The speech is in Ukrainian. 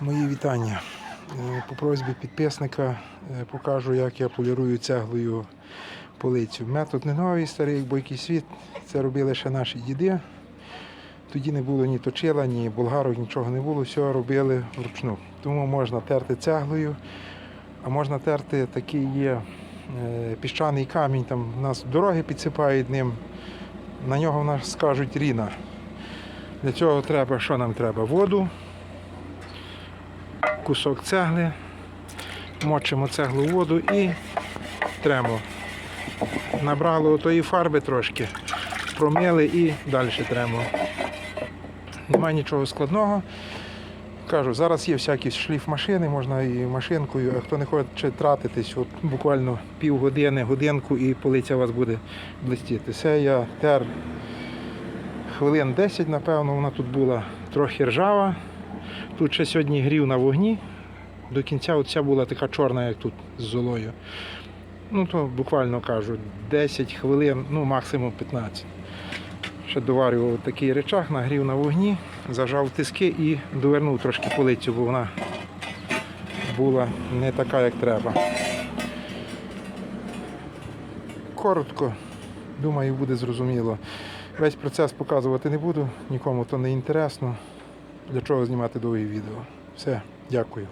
Мої вітання. Е, По просьбі підписника е, покажу, як я полірую цеглою полицю. Метод не новий, старий, як бойкий світ. Це робили ще наші діди. Тоді не було ні точила, ні болгарок, нічого не було, все робили вручну. Тому можна терти цеглою, а можна терти такий є е, піщаний камінь. Там у нас дороги підсипають ним. На нього в нас скажуть ріна. Для цього треба, що нам треба? Воду, кусок цегли, мочимо цеглу в воду і тремо. Набрало тої фарби трошки, промили і далі тремо. Немає нічого складного. Кажу, зараз є всякі шліф-машини, можна і машинкою, а хто не хоче тратитись, от буквально півгодини, годинку і полиця у вас буде блистіти. Це я тер хвилин 10, напевно, вона тут була трохи ржава. Тут ще сьогодні грів на вогні. До кінця оця була така чорна, як тут з золою. Ну, то буквально кажу, 10 хвилин, ну максимум 15. Ще доварював такий речах, нагрів на вогні, зажав тиски і довернув трошки полицю, бо вона була не така, як треба. Коротко, думаю, буде зрозуміло. Весь процес показувати не буду, нікому то не інтересно. Для чого знімати довгі відео. Все, дякую.